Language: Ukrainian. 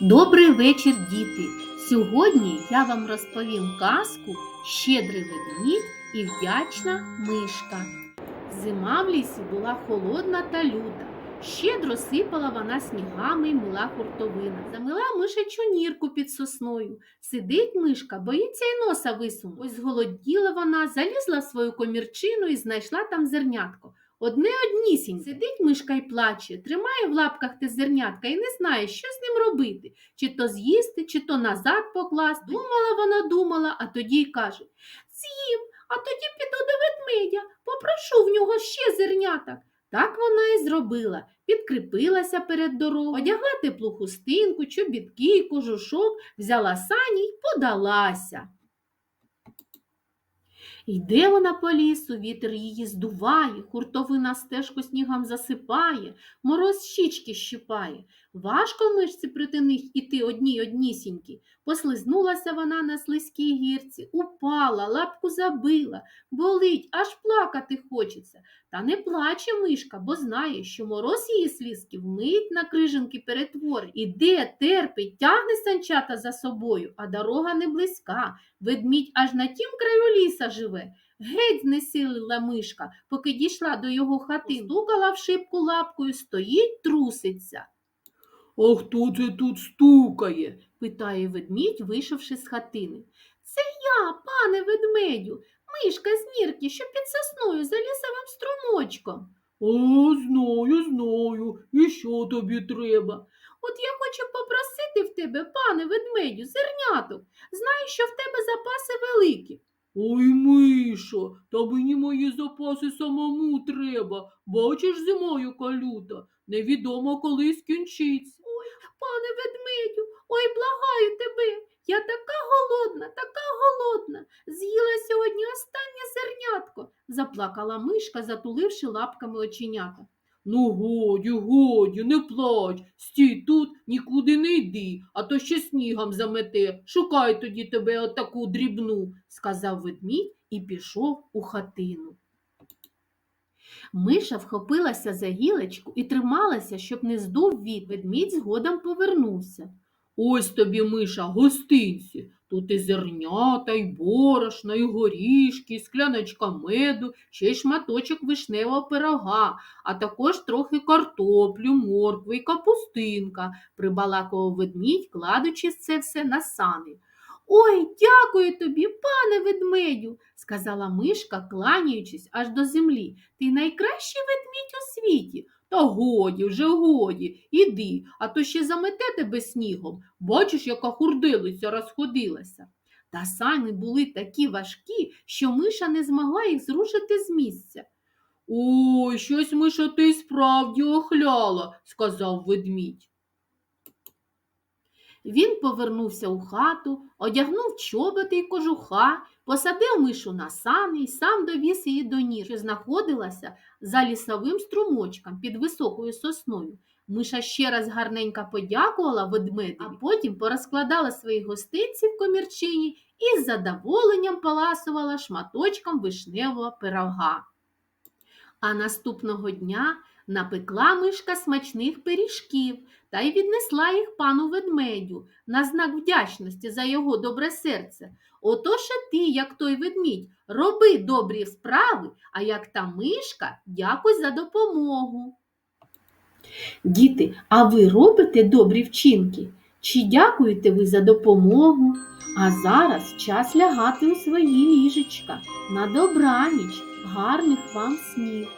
Добрий вечір, діти! Сьогодні я вам розповім казку Щедрий ведмідь і вдячна мишка. Зима в лісі була холодна та люта. Щедро сипала вона снігами й мила хуртовина. Замила мишечу нірку під сосною. Сидить мишка, боїться й носа висунути. Ось зголоділа вона, залізла в свою комірчину і знайшла там зернятко. Одне однісінь. Сидить мишка й плаче, тримає в лапках те зернятка і не знає, що з ним робити, чи то з'їсти, чи то назад покласти. Думала вона, думала, а тоді й каже З'їм, а тоді піду до ведмедя, попрошу в нього ще зерняток. Так вона і зробила, підкріпилася перед дорогою, одягла теплу хустинку, чобітки, кожушок, взяла сані й подалася. Йде вона по лісу, вітер її здуває, хуртовина стежку снігом засипає, мороз щічки щипає. Важко мишці проти них іти одній однісінькі. Послизнулася вона на слизькій гірці, упала, лапку забила, болить, аж плакати хочеться. Та не плаче мишка, бо знає, що мороз її слізки вмить на крижинки перетворить. Іде, терпить, тягне санчата за собою, а дорога не близька. Ведмідь аж на тім краю ліса живе. Геть знесилила мишка, поки дійшла до його хати, стукала в шибку лапкою, стоїть, труситься. А хто це тут стукає? питає ведмідь, вийшовши з хатини. Це я, пане ведмедю, мишка з нірки, що під сосною за лісовим струмочком. О, знаю, знаю. І що тобі треба? От я хочу попросити в тебе, пане ведмедю, зерняток. Знаю, що в тебе запаси великі. Ой, Мишо, та мені мої запаси самому треба. Бачиш, зимою калюта. Невідомо коли скінчиться. Ой, Пане ведмедю, ой, благаю тебе. Я така голодна, така голодна. З'їла сьогодні останнє зернятко, заплакала мишка, затуливши лапками оченята. Ну, годі, годі, не плач. Стій тут, нікуди не йди, а то ще снігом замете. Шукай тоді тебе отаку дрібну. сказав ведмідь і пішов у хатину. Миша вхопилася за гілочку і трималася, щоб не здув від. Ведмідь згодом повернувся. Ось тобі, Миша, гостинці. Тут і зернята, і борошна, і горішки, і скляночка меду, ще й шматочок вишневого пирога, а також трохи картоплю, моркви і капустинка, прибалакував ведмідь, кладучи це все на сани. Ой, дякую тобі, пане ведмедю, сказала мишка, кланяючись аж до землі. Ти найкращий ведмідь у світі. Та годі, вже годі, іди, а то ще замете тебе снігом. Бачиш, яка хурделиця розходилася. Та сани були такі важкі, що миша не змогла їх зрушити з місця. Ой, щось Миша ти справді охляла, сказав ведмідь. Він повернувся у хату, одягнув чоботи й кожуха, посадив мишу на сани і сам довіз її до ніж, що знаходилася за лісовим струмочком під високою сосною. Миша ще раз гарненько подякувала ведмедеві, а потім порозкладала свої гостинці в комірчині і з задоволенням поласувала шматочком вишневого пирога. А наступного дня напекла мишка смачних пиріжків та й віднесла їх пану ведмедю на знак вдячності за його добре серце. Отож і ти, як той ведмідь, роби добрі справи, а як та мишка, дякуй за допомогу. Діти, а ви робите добрі вчинки? Чи дякуєте ви за допомогу? А зараз час лягати у свої ліжечка. На добраніч, гарних вам снів!